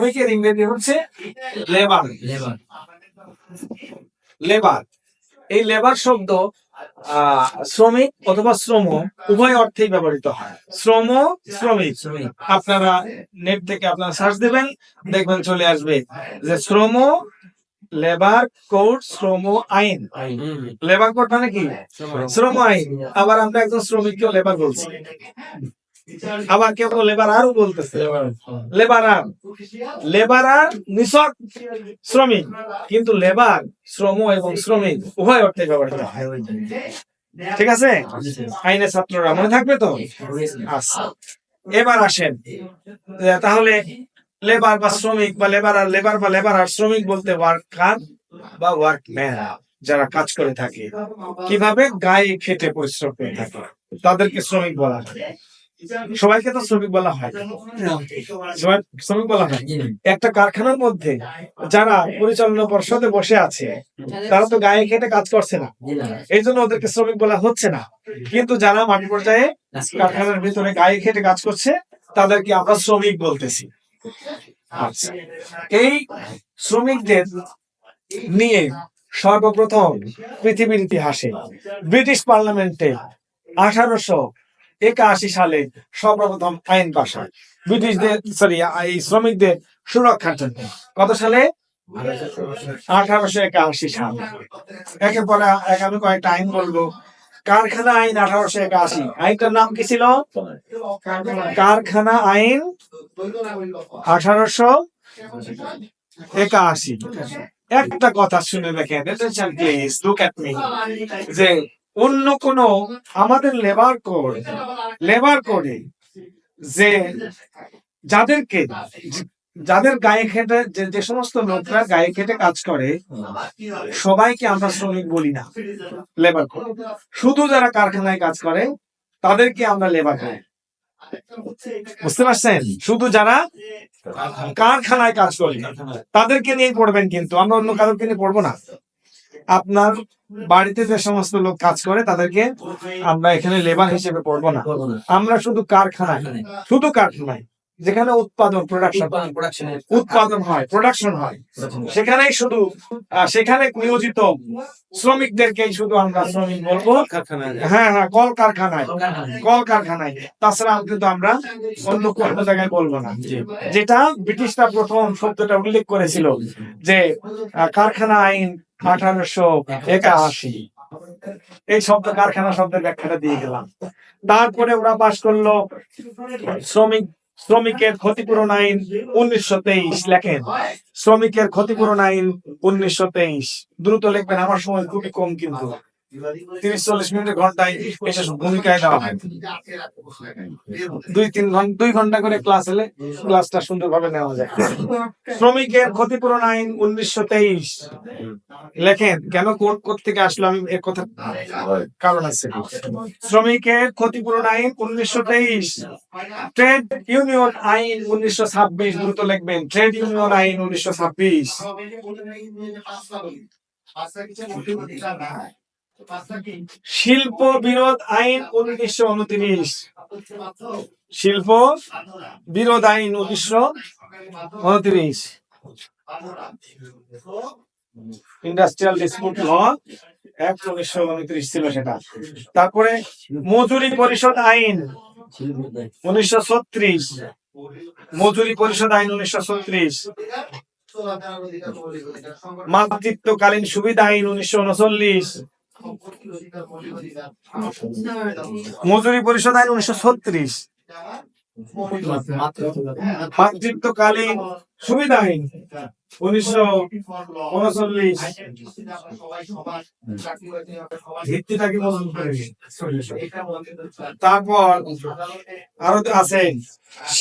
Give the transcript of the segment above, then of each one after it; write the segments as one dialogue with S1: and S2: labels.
S1: শ্রমিকের ইংরেজি হচ্ছে লেবার।
S2: লেবার।
S1: লেবার। এই লেবার শব্দ শ্রমিক অথবা শ্রম উভয় অর্থেই ব্যবহৃত হয়। শ্রম শ্রমিক।
S2: শ্রমিক।
S1: আপনারা নেট থেকে আপনারা সার্চ দেবেন দেখবেন চলে আসবে যে শ্রম লেবার কোড শ্রম আইন। লেবার কোড মানে কি? শ্রম আইন। আবার আমরা একজন শ্রমিককেও লেবার বলছি। আবার কেউ লেবার আরও বলতেছে। লেবারার। লেবারার নিছক শ্রমিক কিন্তু লেবার শ্রম এবং শ্রমিক উভয় অর্থে ব্যবহৃত হয়। ঠিক আছে? আইনের ছাত্ররা মনে থাকবে তো? আচ্ছা। এবার আসেন। তাহলে লেবার বা শ্রমিক বা লেবার আর লেবার বা লেবার আর শ্রমিক বলতে ওয়ার্কার বা ওয়ার্ক যারা কাজ করে থাকে। কীভাবে? গায়ে খেটে পরিশ্রম করে থাকে। তাদেরকে শ্রমিক বলা হয়। সবাইকে তো শ্রমিক বলা হয়। সবাই শ্রমিক বলা হয়। একটা কারখানার মধ্যে যারা পরিচালনা পর্ষদে বসে আছে, তারা তো গায়ে খেটে কাজ করছে না। এই জন্য ওদেরকে শ্রমিক বলা হচ্ছে না। কিন্তু যারা মাঠ পর্যায়ে কারখানার ভিতরে গায়ে খেটে কাজ করছে, তাদেরকে আমরা শ্রমিক বলতেছি। আচ্ছা এই শ্রমিকদের নিয়ে সর্বপ্রথম পৃথিবীর ইতিহাসে ব্রিটিশ পার্লামেন্টে আঠারোশো একাশি সালে সর্বপ্রথম আইন পাশ হয়। ব্রিটিশদের সরি এই শ্রমিকদের সুরক্ষার জন্য। কত সালে? আঠারোশো একাশি সাল। একের পরে আমি কয়েকটা আইন বলব। কারখানা আইন আঠারোশো একাশি। আইনটার নাম কি ছিল? কারখানা আইন আঠারোশো একাশি। একটা কথা শুনে দেখেন। প্লিজ লুক এট মি যে অন্য কোন আমাদের লেবার কোড লেবার কোডে যে যাদেরকে, যাদের গায়ে খেটে, যে সমস্ত লোকরা গায়ে খেটে কাজ করে, সবাইকে আমরা শ্রমিক বলি না লেবার কোড শুধু যারা কারখানায় কাজ করে, তাদেরকে আমরা লেবার বলি বুঝতে পারছেন? শুধু যারা কারখানায় কাজ করি, তাদেরকে নিয়ে পড়বেন কিন্তু, আমরা অন্য কারোকে নিয়ে পড়ব না। আপনার বাড়িতে যে সমস্ত লোক কাজ করে তাদেরকে আমরা এখানে লেবার হিসেবে পড়ব না। আমরা শুধু কারখানায় শুধু কারখানায় যেখানে উৎপাদন প্রোডাকশন উৎপাদন হয় প্রোডাকশন হয়। সেখানেই শুধু সেখানে নিয়োজিত শ্রমিকদেরকেই শুধু আমরা শ্রমিক বলব। হ্যাঁ হ্যাঁ কল কারখানায় কল কারখানায় তাছাড়া কিন্তু আমরা অন্য কোনো জায়গায় বলব না। যেটা ব্রিটিশরা প্রথম শব্দটা উল্লেখ করেছিল যে কারখানা আইন আঠারোশো একাশি। এই শব্দ কারখানা শব্দের ব্যাখ্যাটা দিয়ে গেলাম। তারপরে ওরা পাস করল শ্রমিক, শ্রমিকের ক্ষতিপূরণ আইন উনিশশো তেইশ। লেখেন, শ্রমিকের ক্ষতিপূরণ আইন উনিশশো তেইশ। দ্রুত লিখবেন, আমার সময় খুবই কম কিন্তু। তিরিশ চল্লিশ মিনিটের ঘন্টায় এসে ভূমিকায় দেওয়া হয়। দুই তিন ঘণ্টা দুই ঘণ্টা করে ক্লাস হলে ক্লাসটা সুন্দরভাবে নেওয়া যায়। শ্রমিকের ক্ষতিপূরণ আইন উনিশশো তেইশ। লেখেন, কেন কোর্ট কোর্ট থেকে আসলো? আমি এর কথা কারণ আছে। শ্রমিকের ক্ষতিপূরণ আইন উনিশশো তেইশ। ট্রেড ইউনিয়ন আইন উনিশশো ছাব্বিশ। দ্রুত লিখবেন, ট্রেড ইউনিয়ন আইন উনিশশো ছাব্বিশ। শিল্প, বিরোধ, আইন উনিশশো উনত্রিশ। শিল্প, বিরোধ, আইন উনিশশো উনত্রিশ। ইন্ডাস্ট্রিয়াল ডিসপিউট ল ছিল সেটা। তারপরে মজুরি পরিষদ আইন উনিশশো ছত্রিশ। মজুরি পরিষদ আইন উনিশশো ছত্রিশ। মাতৃত্বকালীন সুবিধা আইন উনিশশো উনচল্লিশ। মজুরি পরিষদ আইন উনিশশো ছত্রিশ। মাতৃত্বকালীন সুবিধা আইন উনিশশো উনচল্লিশ। তারপর আরও তো আছে,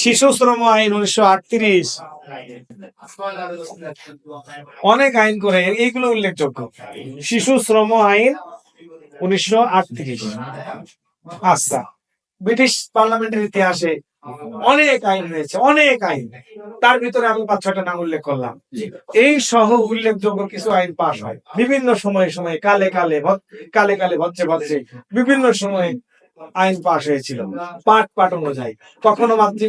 S1: শিশু শ্রম আইন উনিশশো আটত্রিশ। অনেক আইন করে, এইগুলো উল্লেখযোগ্য। শিশু শ্রম আইন উনিশশো আটত্রিশ। আচ্ছা ব্রিটিশ পার্লামেন্টের ইতিহাসে অনেক আইন রয়েছে অনেক আইন। তার ভিতরে আমি পাঁচ ছটা নাম উল্লেখ করলাম। এই সহ উল্লেখযোগ্য কিছু আইন পাশ হয়। বিভিন্ন সময়ে সময়ে কালে কালে কালে কালে ভচ্ছে ভচ্ছে বিভিন্ন সময়ে আইন পাশ হয়েছিল পাট পাট অনুযায়ী। কখনো মাতৃ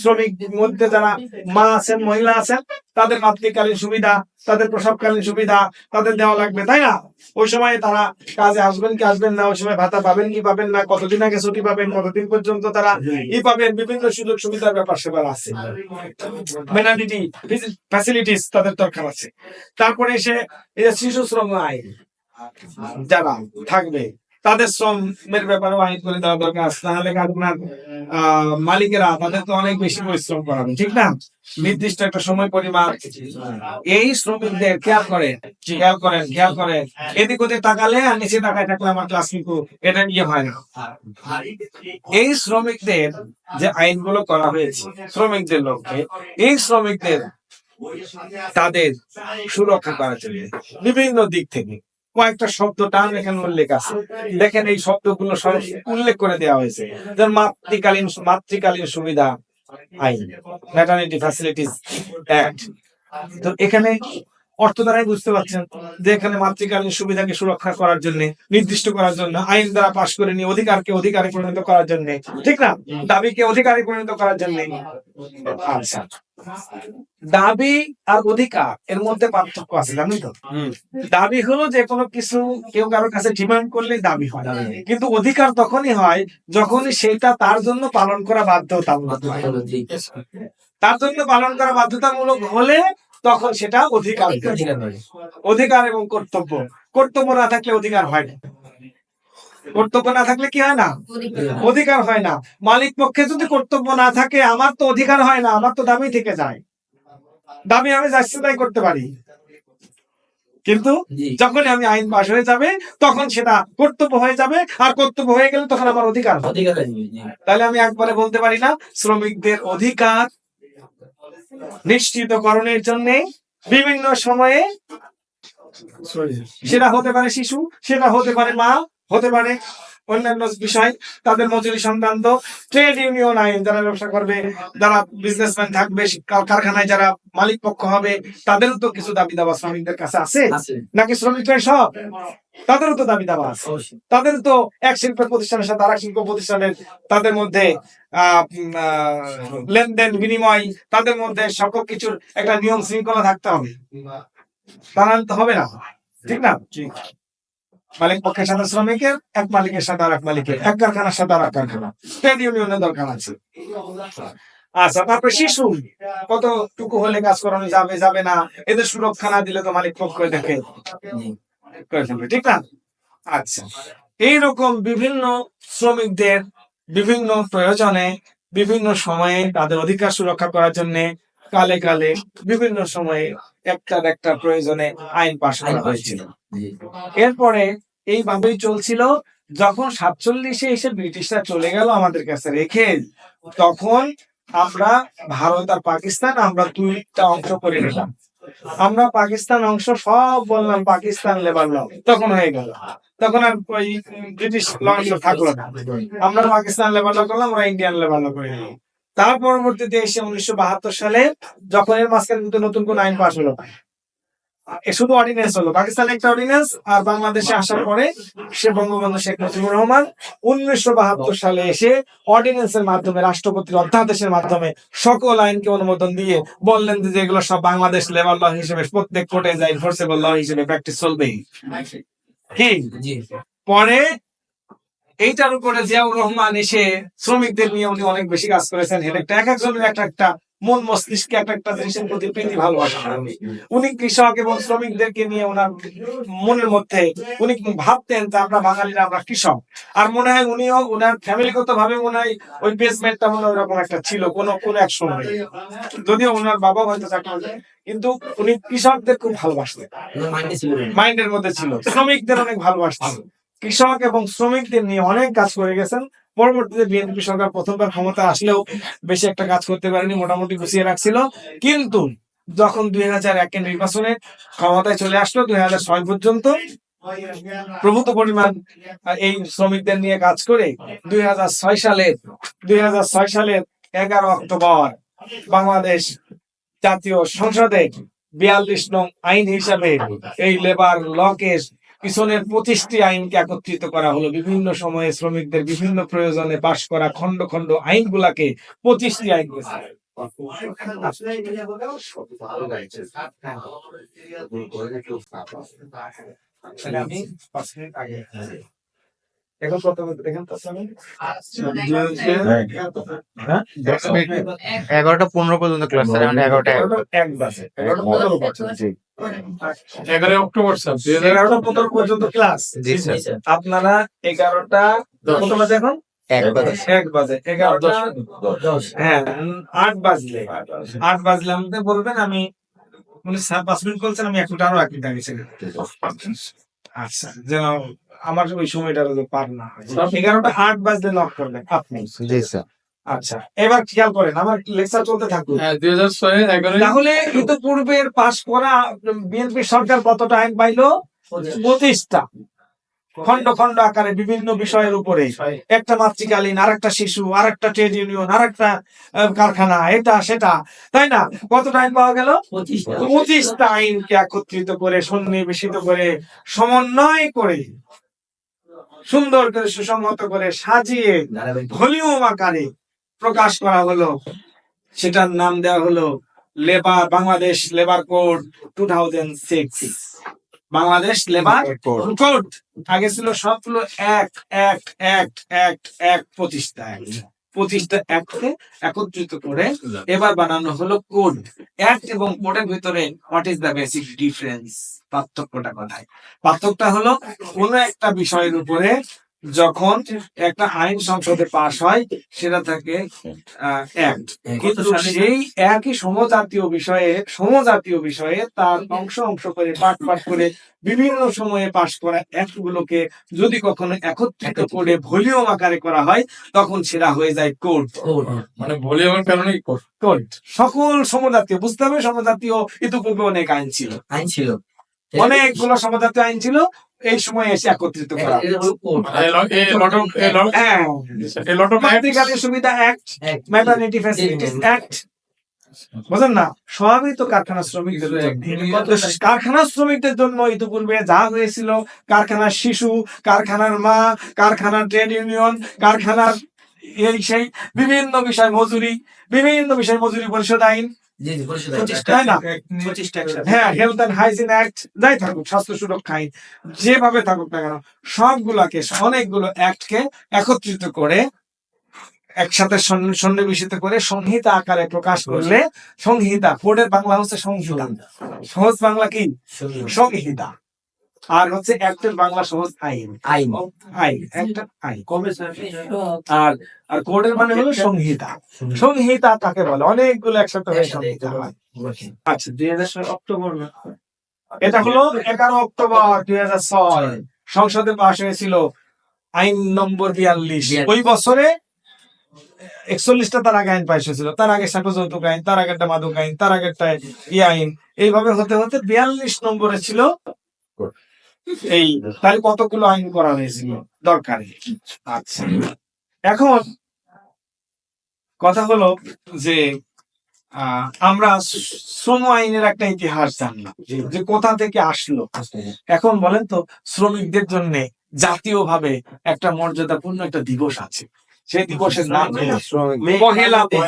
S1: শ্রমিক মধ্যে যারা মা আছেন, মহিলা আছেন, তাদের মাতৃকালীন সুবিধা, তাদের প্রসবকালীন সুবিধা তাদের দেওয়া লাগবে, তাই না? ওই সময় তারা কাজে আসবেন কি আসবেন না, ওই সময় ভাতা পাবেন কি পাবেন না, কতদিন আগে ছুটি পাবেন, কতদিন পর্যন্ত তারা ই পাবেন, বিভিন্ন সুযোগ সুবিধার ব্যাপার সেবার আছে। মেনালিটি ফ্যাসিলিটিস তাদের দরকার আছে। তারপরে এসে এই যে শিশু শ্রম আইন, যারা থাকবে। তাদের শ্রমের ব্যাপারে আইন করে দেওয়া দরকার আছে। নাহলে আপনার মালিকেরা তাদের তো অনেক বেশি পরিশ্রম করাবে ঠিক না? নির্দিষ্ট একটা সময় পরিমাণ এই শ্রমিকদের খেয়াল করেন খেয়াল করেন খেয়াল করেন। এদিক ওদিক তাকালে আর নিচে তাকায় থাকলে আমার ক্লাস কিন্তু এটা নিয়ে হয় না। এই শ্রমিকদের যে আইনগুলো করা হয়েছে শ্রমিকদের লক্ষ্যে এই শ্রমিকদের তাদের সুরক্ষা করা চলে বিভিন্ন দিক থেকে কয়েকটা শব্দ টান এখানে উল্লেখ আছে। দেখেন এই শব্দগুলো উল্লেখ করে দেওয়া হয়েছে। মাতৃকালীন মাতৃকালীন সুবিধা আইন ম্যাটারনিটি ফ্যাসিলিটিস অ্যাক্ট তো এখানে অর্থ দ্বারাই বুঝতে পারছেন যে এখানে মাতৃকালীন সুবিধাকে সুরক্ষা করার জন্য, নির্দিষ্ট করার জন্য, আইন দ্বারা পাশ করে নিয়ে, অধিকারকে অধিকারে পরিণত করার জন্য, ঠিক না? দাবিকে অধিকারে পরিণত করার জন্য। আচ্ছা। দাবি আর অধিকার এর মধ্যে পার্থক্য আছে জানেন তো। দাবি হলো যে কোনো কিছু কেউ কারোর কাছে ডিমান্ড করলে দাবি হয়। কিন্তু অধিকার তখনই হয় যখনই সেটা তার জন্য পালন করা বাধ্যতামূলক তার জন্য পালন করা বাধ্যতামূলক হলে তখন সেটা অধিকার। অধিকার এবং কর্তব্য। কর্তব্য না থাকলে অধিকার হয় না। কর্তব্য না থাকলে কি হয় না? অধিকার। হয় না। মালিক পক্ষে যদি কর্তব্য না থাকে আমার তো অধিকার হয় না আমার তো দামি থেকে যায়। দামি আমি যাচ্ছি তাই করতে পারি। কিন্তু যখন আমি আইন পাশ হয়ে যাবে তখন সেটা কর্তব্য হয়ে যাবে। আর কর্তব্য হয়ে গেলে তখন আমার অধিকার। তাহলে আমি একবারে বলতে পারি না শ্রমিকদের অধিকার নিশ্চিতকরণের জন্য বিভিন্ন সময়ে সেটা হতে পারে শিশু সেটা হতে পারে মা হতে পারে। অন্যান্য বিষয় তাদের মজুরি সংক্রান্ত ট্রেড ইউনিয়ন আইন যারা ব্যবসা করবে যারা বিজনেসম্যান থাকবে কারখানায় যারা মালিক পক্ষ হবে তাদেরও তো কিছু দাবি দাবা শ্রমিকদের কাছে আছে? নাকি শ্রমিকরাই সব? তাদেরও তো দাবি দাবা আছে। তাদের তো এক শিল্প প্রতিষ্ঠানের সাথে আরেক শিল্প প্রতিষ্ঠানের তাদের মধ্যে আহ, লেনদেন বিনিময় তাদের মধ্যে সকল কিছুর একটা নিয়ম শৃঙ্খলা থাকতে হবে। তা নাহলে তো হবে না। ঠিক না? মালিক পক্ষের সাথে শ্রমিকের, এক মালিকের সাথে আর এক মালিকের। এক কারখানার সাথে আর এক কারখানা। ট্রেড ইউনিয়নের দরকার আছে। আচ্ছা তারপরে শিশু। কতটুকু হলে কাজ করানো যাবে যাবে না? এদের সুরক্ষা না দিলে তো মালিক পক্ষ দেখে ঠিক না? আচ্ছা এইরকম বিভিন্ন শ্রমিকদের বিভিন্ন প্রয়োজনে, বিভিন্ন সময়ে তাদের অধিকার সুরক্ষা করার জন্য কালে কালে বিভিন্ন সময়ে একটার একটা প্রয়োজনে আইন পাশ করা হয়েছিল। এরপরে এইভাবেই চলছিল, যখন সাতচল্লিশে এসে ব্রিটিশরা চলে গেল আমাদের কাছে রেখে, তখন আমরা ভারত আর পাকিস্তান, আমরা দুইটা অংশ করে নিলাম। আমরা পাকিস্তান অংশ সব বললাম, পাকিস্তান, লেবার ল। তখন হয়ে গেল। তখন আর ওই ব্রিটিশ ল থাকল না। আমরা পাকিস্তান লেবার ল করলাম ওরা ইন্ডিয়ান লেবার ল করে নিলাম। তার পরবর্তীতে এসে উনিশশো বাহাত্তর সালে যখন এর মাঝখানে নতুন কোন আইন পাশ হলো শুধু অর্ডিন্যান্স হলো। পাকিস্তান একটা অর্ডিন্যান্স আর বাংলাদেশে আসার পরে সে বঙ্গবন্ধু শেখ মুজিবুর রহমান উনিশশো বাহাত্তর সালে এসে অর্ডিন্যান্সের মাধ্যমে রাষ্ট্রপতির অধ্যাদেশের মাধ্যমে সকল আইনকে অনুমোদন দিয়ে বললেন যে এগুলো সব বাংলাদেশ লেবার ল হিসেবে প্রত্যেক কোর্টে যা এনফোর্সেবল ল হিসেবে প্র্যাকটিস চলবেই। কি? পরে এইটার উপরে জিয়াউর রহমান এসে শ্রমিকদের নিয়ে উনি অনেক বেশি কাজ করেছেন। এটা একটা এক একজনের একটা একটা মন মস্তিষ্কে একটা একটা জিনিসের প্রতি প্রীতি, ভালোবাসা উনি কৃষক এবং শ্রমিকদেরকে নিয়ে ওনার মনের মধ্যে উনি ভাবতেন যে আমরা বাঙালিরা আমরা কৃষক। আর মনে হয় উনিও ওনার ফ্যামিলিগত ভাবে মনে হয় ওই বেসমেন্টটা মনে হয় ওরকম একটা ছিল, কোন কোন এক সময়। যদিও ওনার বাবা হয়তো চাকরি কিন্তু উনি কৃষকদের খুব ভালোবাসতেন। মাইন্ডের মধ্যে ছিল। শ্রমিকদের অনেক ভালোবাসতেন। কৃষক এবং শ্রমিকদের নিয়ে অনেক কাজ করে গেছেন। পরবর্তীতে বিএনপি সরকার প্রথমবার ক্ষমতা আসলেও বেশি একটা কাজ করতে পারেনি, মোটামুটি গুছিয়ে রাখছিল। কিন্তু যখন দুই হাজার একের নির্বাচনে ক্ষমতায় চলে আসলো, দুই হাজার ছয় পর্যন্ত প্রভূত পরিমাণ এই শ্রমিকদের নিয়ে কাজ করে দুই হাজার ছয় সালে, দুই হাজার ছয় সালের এগারো অক্টোবর বাংলাদেশ জাতীয় সংসদে বিয়াল্লিশ নং আইন হিসাবে এই লেবার লকে পিছনের পঁচিশটি আইনকে একত্রিত করা হলো বিভিন্ন সময়ে শ্রমিকদের বিভিন্ন প্রয়োজনে পাশ করা খন্ড খণ্ড আইনগুলাকে পঁচিশটি আইন করেছে। তাহলে আমি পাঁচ মিনিট আগে এখন কত দেখেন তো আমি
S2: এগারোটা পনেরো পর্যন্ত ক্লাস স্যার মানে এগারোটা
S1: এগারোটা এক বাজে এগারোটা পনেরো
S3: এগারোই অক্টোবর স্যার
S1: এগারোটা পনেরো পর্যন্ত ক্লাস
S2: জি স্যার
S1: আপনারা এগারোটা কত বাজে এখন?
S2: এক বাজে।
S1: এক বাজে। এগারোটা হ্যাঁ আট বাজলে। আট বাজলে আমাকে বলবেন আমি উনি সা- পাঁচ মিনিট বলছেন আমি এক মিনিট আরও এক মিনিট আগে আচ্ছা যেন আমার ওই সময়টা যেন পার না হয়। এগারোটা আট বাজলে লক করবেন আপনি।
S2: জি স্যার।
S1: আচ্ছা এবার খেয়াল করেন আমার লেকচার চলতে থাকুক।
S3: হ্যাঁ
S1: তাহলে ইতিপূর্বের পাশ করা বিএনপি সরকার কতটা আইন পাইলো পঁচিশটা খন্ড খন্ড আকারে বিভিন্ন বিষয়ের উপরে। একটা মাতৃকালীন আর একটা শিশু আর একটা ট্রেড ইউনিয়ন আর একটা কারখানা এটা সেটা। তাই না? কতটা আইন পাওয়া গেল? পঁচিশটা আইনকে একত্রিত করে সন্নিবেশিত করে সমন্বয় করে সুন্দর করে সুসংহত করে সাজিয়ে ভলিউম আকারে প্রকাশ করা হলো। সেটার নাম দেওয়া হলো labour Bangladesh labour code two thousand six. Bangladesh labour code. আগে ছিল সবগুলো এক এক এক এক এক প্রতিষ্ঠা এক পঁচিশটা এককে একত্রিত করে এবার বানানো হলো কোড। অ্যাক্ট এবং কোডের ভিতরে what is the basic difference পার্থক্যটা কথায়? পার্থক্যটা হলো কোনো একটা বিষয়ের উপরে যখন একটা আইন সংসদে পাশ হয় সেটা থাকে অ্যাক্ট কিন্তু সেই একই সমজাতীয় বিষয়ে সমজাতীয় বিষয়ে তার অংশ অংশ করে পাঠ পাঠ করে বিভিন্ন সময়ে পাশ করা অ্যাক্ট গুলোকে যদি কখনো একত্রিত করে ভলিউম আকারে করা হয় তখন সেটা হয়ে যায় কোড
S3: মানে ভলিউমের কারণেই কর-
S1: কোড সকল সমজাতীয় বুঝতে হবে সমজাতীয় ইতিপূর্বে অনেক আইন ছিল।
S4: আইন ছিল।
S1: অনেকগুলো সমজাতীয় আইন ছিল এই সময় এসে একত্রিত করা হ্যাঁ সুবিধা act
S4: Act.
S1: Maternity facilities act বুঝলেন না সবই তো কারখানা শ্রমিকদের। কারখানা শ্রমিকদের জন্য ইতিপূর্বে যা হয়েছিল কারখানার শিশু কারখানার মা কারখানার ট্রেড ইউনিয়ন কারখানার এই সেই বিভিন্ন বিষয় মজুরি বিভিন্ন বিষয় মজুরি পরিষদ আইন। হ্যাঁ হেলথ অ্যান্ড হাইজিন অ্যাক্ট যাই থাকুক স্বাস্থ্য সুরক্ষা আইন যেভাবে থাকুক না কেন সবগুলাকে অনেকগুলো অ্যাক্টকে একত্রিত করে একসাথে সন- সন্নিবেশিত করে সংহিতা আকারে প্রকাশ করলে সংহিতা কোডের বাংলা হচ্ছে সংহিতা। সহজ বাংলা কি? সংহিতা। আর হচ্ছে অ্যাক্টের বাংলা সহজ আইন।
S4: আইন।
S1: আইন একটা আইন। আর আর কোডের মানে হলো সংহিতা। সংহিতা। তাকে বলে। অনেকগুলো একসাথে হয়ে সংহিতা। আচ্ছা দুই হাজার ছয় অক্টোবর এটা হলো এগারো অক্টোবর দুই হাজার ছয়। সংসদে পাশ হয়েছিল আইন নম্বর বিয়াল্লিশ। ওই বছরে একচল্লিশটা তার আগে আইন পাশ হয়েছিল। তার আগে সাক্ষ্য যৌতুক আইন তার আগে একটা মাদক আইন তার আগে একটা ই আইন। এইভাবে হতে হতে বিয়াল্লিশ নম্বরে ছিল এই তাহলে কতগুলো আইন করা হয়েছিল? দরকারি আচ্ছা। এখন কথা হলো যে আহ, আমরা শ্রম আইনের একটা ইতিহাস জানলাম যে কোথা থেকে আসলো। এখন বলেন তো শ্রমিকদের জন্য জাতীয়ভাবে একটা মর্যাদাপূর্ণ একটা দিবস আছে। সেই দিবসের নাম হলো পহেলা মে।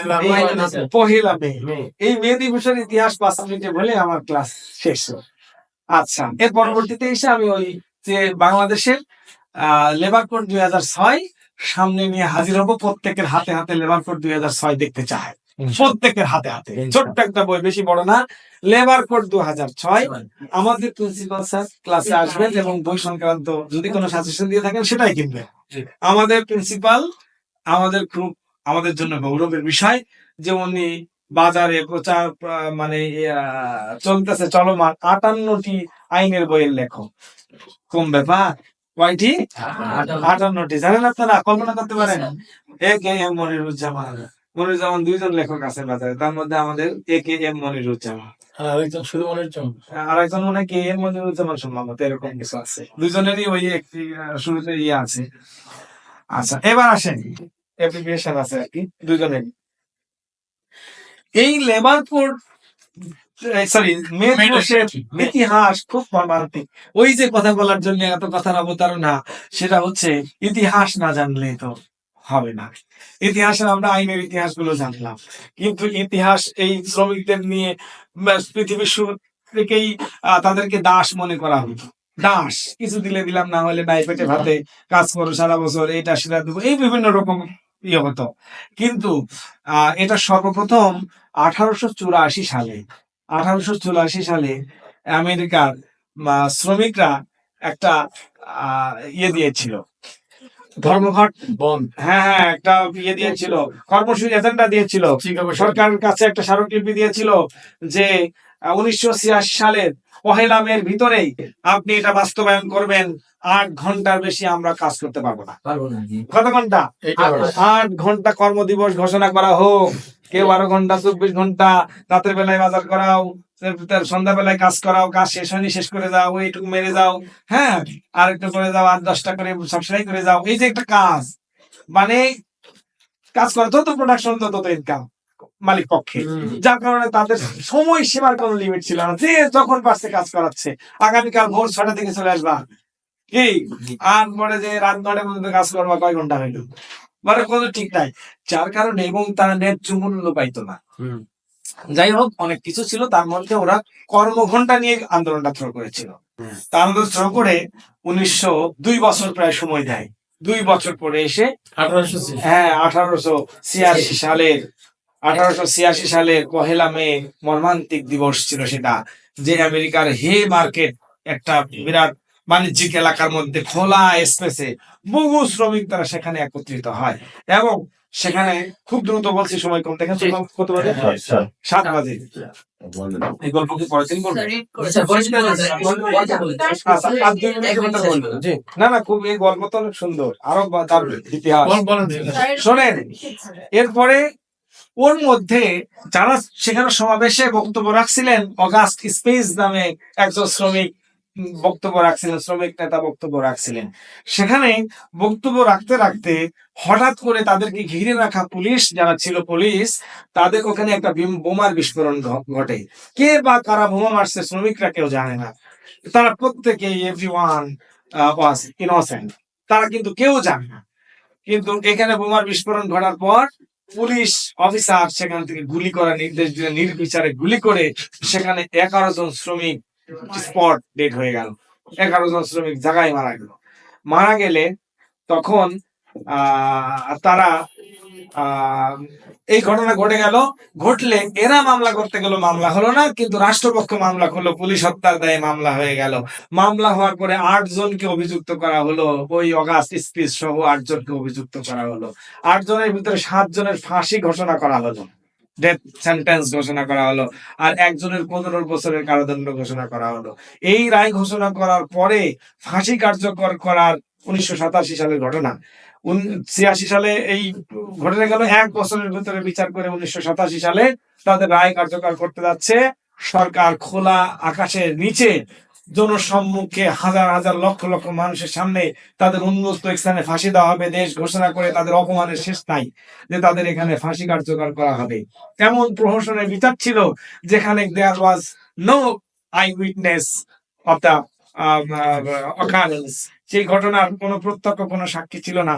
S1: পহেলা মে। এই মে দিবসের ইতিহাস পাঁচ মিনিটে বলে আমার ক্লাস শেষ। আচ্ছা এর পরবর্তীতে এসে আমি ওই যে বাংলাদেশের লেবার কোড দুই হাজার ছয় সামনে নিয়ে হাজির হব প্রত্যেকের হাতে হাতে লেবার কোড দুই হাজার ছয় দেখতে চায়। প্রত্যেকের হাতে হাতে। ছোট্ট একটা বই বেশি বড় না। লেবার কোড দু হাজার ছয়। আমাদের প্রিন্সিপাল স্যার ক্লাসে আসবেন এবং বই সংক্রান্ত যদি কোনো সাজেশন দিয়ে থাকেন সেটাই কিনবেন। আমাদের প্রিন্সিপাল আমাদের গ্রুপ আমাদের জন্য গৌরবের বিষয় যে উনি বাজারে প্রচার মানে চলতেছে চলমান আটান্নটি আইনের বইয়ের লেখক। কম ব্যাপার? কয়টি? আটান্নটি। জানেন আপনারা? কল্পনা করতে পারেন। A K M Moniruzzaman. Moniruzzaman দুইজন লেখক আছে বাজারে। তার মধ্যে আমাদের এ কে এম মনিরুজ্জামান।
S3: আরেকজন শুধু
S1: মনে কে এম মনিরুজ্জামান সম্ভবত এরকম কিছু আছে। দুজনেরই ওই একটি শুরুতে ইয়ে আছে। আচ্ছা এবার আসেন। অ্যাপ্লিকেশন আছে আর কি। দুজনের এই লেবার কোড সরি। ইতিহাস খুব মর্মান্তিক। ওই যে কথা বলার জন্য এত কথার অবতারণা সেটা হচ্ছে ইতিহাস না জানলে তো হবে না। ইতিহাসে আমরা আইনের ইতিহাসগুলো জানলাম। কিন্তু ইতিহাস এই শ্রমিকদের নিয়ে পৃথিবীর শুরু থেকেই তাদেরকে দাস মনে করা হতো দাস কিছু দিলে দিলাম না হলে নাই পেটে ভাতে কাজ করো সারা বছর এটা সেটা দেবো। এই বিভিন্ন রকম ইয়ে হতো। কিন্তু আহ এটা সর্বপ্রথম আঠারোশো চুরাশি সালে আঠারোশো চুরাশি সালে আমেরিকার শ্রমিকরা একটা আহ, ইয়ে দিয়েছিল। ধর্মঘট
S3: বন্ধ
S1: হ্যাঁ হ্যাঁ একটা ইয়ে দিয়েছিল। কর্মসূচি এজেন্ডা দিয়েছিল। সরকারের কাছে একটা স্মারকলিপি দিয়েছিল যে উনিশশো ছিয়াশি সালের পহেলা মের ভিতরেই আপনি এটা বাস্তবায়ন করবেন। আট ঘণ্টার বেশি আমরা কাজ করতে পারব না। কত
S3: ঘণ্টা।
S1: আট ঘণ্টা। কর্মদিবস ঘোষণা করা হোক। কেউ বারো ঘণ্টা চব্বিশ ঘণ্টা রাতের বেলায় বাজার করাও তার সন্ধ্যা বেলায় কাজ করাও কাজ শেষ হয়নি শেষ করে যাও এইটুকু মেরে যাও হ্যাঁ? আর একটু করে যাও আর দশটা করে সবসময় করে যাও। এই যে একটা কাজ মানে কাজ করে তত প্রোডাকশন তত ইনকাম মালিক পক্ষে। যার কারণে তাদের সময় সীমার কোনো লিমিট ছিল না। যে যখন পারছে কাজ করাচ্ছে আগামীকাল ভোর ছটা থেকে চলে আসবা কি? আর পরে যে রাত নটা পর্যন্ত কাজ করবা কয় ঘণ্টা হইল? মানে কোনো ঠিক নাই। যার কারণে এবং তারা ন্যায্য মূল্য পাইতো না। যাই হোক অনেক কিছু ছিল। তার মধ্যে ওরা কর্মঘন্টা নিয়ে আন্দোলনটা থ্রো করেছিল। তা আন্দোলন থ্রো করে উনিশশো দুই বছর প্রায় সময় দেয়। দুই বছর পরে এসে
S3: আঠারোশো ছিয়াশি।
S1: হ্যাঁ আঠারোশো ছিয়াশি সালের আঠারোশো ছিয়াশি সালের পহেলা মে মর্মান্তিক দিবস ছিল সেটা যে আমেরিকার হে মার্কেট একটা বিরাট বাণিজ্যিক এলাকার মধ্যে খোলা স্পেসে বহু শ্রমিক তারা সেখানে একত্রিত হয় এবং সেখানে খুব দ্রুত বলছি সময় কম দেখেন কত বাজে? সাত বাজে। এই গল্প কি পরের দিন বলব আর দুই মিনিটের মধ্যে বলব। জি। না না খুব এই গল্প তো অনেক সুন্দর। আরও তার ইতিহাস।
S3: বল- বলেন। দিন।
S1: শোনেন এরপরে ওর মধ্যে যারা সেখানে সমাবেশে বক্তব্য রাখছিলেন অগাস্ট স্পেস নামে একজন শ্রমিক বক্তব্য রাখছিলেন, শ্রমিক নেতা বক্তব্য রাখছিলেন। সেখানে বক্তব্য রাখতে রাখতে হঠাৎ করে তাদেরকে ঘিরে রাখা পুলিশ, যারা ছিল পুলিশ, তাদের ওখানে একটা বোমার বিস্ফোরণ ঘটে। কে বা কারা বোমা মারছে শ্রমিকরা কেউ জানে না। তারা প্রত্যেকে এভরি ওয়ান ওয়াজ ইনোসেন্ট তারা কিন্তু কেউ জানে না। কিন্তু এখানে বোমার বিস্ফোরণ ঘটার পর পুলিশ অফিসার সেখান থেকে গুলি করার নির্দেশ দিলে, নির্বিচারে গুলি করে সেখানে এগারো জন শ্রমিক স্পট ডেট হয়ে গেল। এগারো জন শ্রমিক জায়গায় মারা গেল। মারা গেলে তখন তারা এই ঘটনা ঘটে গেল। ঘটলে এরা মামলা করতে গেল, মামলা হলো না, কিন্তু রাষ্ট্রপক্ষ মামলা করল, পুলিশ হত্যার দায়ে মামলা হয়ে গেল। মামলা হওয়ার পরে আট জনকে অভিযুক্ত করা হলো, ওই অগাস্ট স্পিচ সহ আট জনকে অভিযুক্ত করা হলো। আট জনের ভিতরে সাত জনের ফাঁসি ঘোষণা করা হলো ডেথ সেন্টেন্স ঘোষণা করা হলো, আর একজনের পনেরো বছরের কারাদণ্ড ঘোষণা করা হলো। এই রায় ঘোষণা করার পরে ফাঁসি কার্যকর করার উনিশশো সাতাশি সালের ঘটনা। ছিয়াশি সালে এই ঘটনা গেল এক বছরের ভিতরে বিচার করে উনিশশো সাতাশি সালে তাদের রায় কার্যকর করতে যাচ্ছে। সরকার খোলা আকাশের নিচে জনসম্মুখে হাজার হাজার লক্ষ লক্ষ মানুষের সামনে তাদের উন্মুক্ত স্থানে ফাঁসি দেওয়া হবে, দেশ ঘোষণা করে তাদের অপমানের শেষ নাই যে তাদের এখানে ফাঁসি কার্যকর করা হবে। এমন প্রহসনের বিচার ছিল যেখানে there was no eye witness of the occurrence সেই ঘটনার কোনো প্রত্যক্ষ কোনো সাক্ষী ছিল না।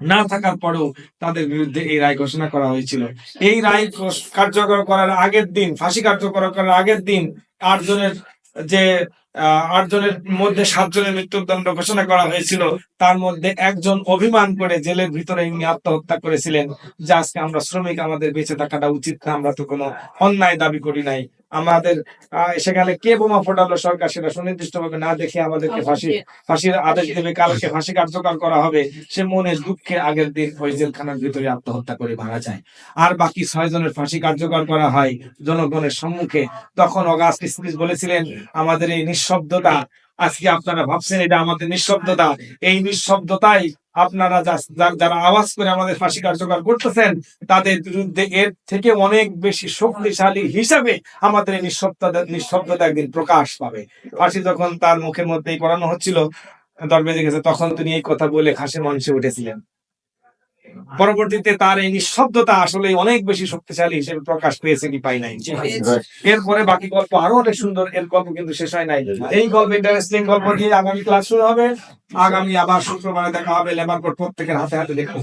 S1: না থাকার পরেও তাদের বিরুদ্ধে এই রায় ঘোষণা করা হয়েছিল। এই রায় কার্যকর করার আগের দিন, ফাঁসি কার্যকর করার আগের দিন, আটজনের যে আহ, জনের মধ্যে সাতজনের মৃত্যুদণ্ড ঘোষণা করা হয়েছিল। তার মধ্যে একজন অভিমান করে জেলের ভিতরে ইনি আত্মহত্যা করেছিলেন। যে আজকে আমরা শ্রমিক আমাদের বেঁচে থাকাটা উচিত না আমরা তো কোনো অন্যায় দাবি করি নাই। আমাদের সেখানে কে বোমা ফোটালো সরকার সেটা সুনির্দিষ্ট ভাবে না দেখে আমাদেরকে ফাঁসি ফাঁসির আদেশ দেবে কালকে ফাঁসি কার্যকর করা হবে। সে মনে দুঃখে আগের দিন ওই জেলখানার ভিতরে আত্মহত্যা করে মারা যায়। আর বাকি ছয় জনের ফাঁসি কার্যকর করা হয় জনগণের সম্মুখে। তখন অগাস্ট স্পিচ বলেছিলেন আমাদের এই নিঃশব্দতা। আজকে আপনারা ভাবছেন এটা আমাদের নিঃশব্দতা। এই নিঃশব্দতাই আপনারা যারা আওয়াজ করে আমাদের ফাঁসি কার্যকর করতেছেন তাদের বিরুদ্ধে এর থেকে অনেক বেশি শক্তিশালী হিসাবে আমাদের এই নিঃশব্দতা নিঃশব্দতা একদিন প্রকাশ পাবে। ফাঁসি যখন তার মুখের মধ্যেই পড়ানো হচ্ছিল দল বেজে গেছে তখন তিনি এই কথা বলে খাসে মঞ্চে উঠেছিলেন। পরবর্তীতে তার এই নিঃশব্দতা আসলে অনেক বেশি শক্তিশালী হিসেবে প্রকাশ পেয়েছে কি পাই নাই। এরপরে বাকি গল্প আরও অনেক সুন্দর এর গল্প কিন্তু শেষ হয় নাই। এই গল্প ইন্টারেস্টিং গল্প দিয়ে আগামী ক্লাস শুরু হবে। আগামী আবার শুক্রবারে দেখা হবে লেবার কোর্ট প্রত্যেকের হাতে হাতে দেখতে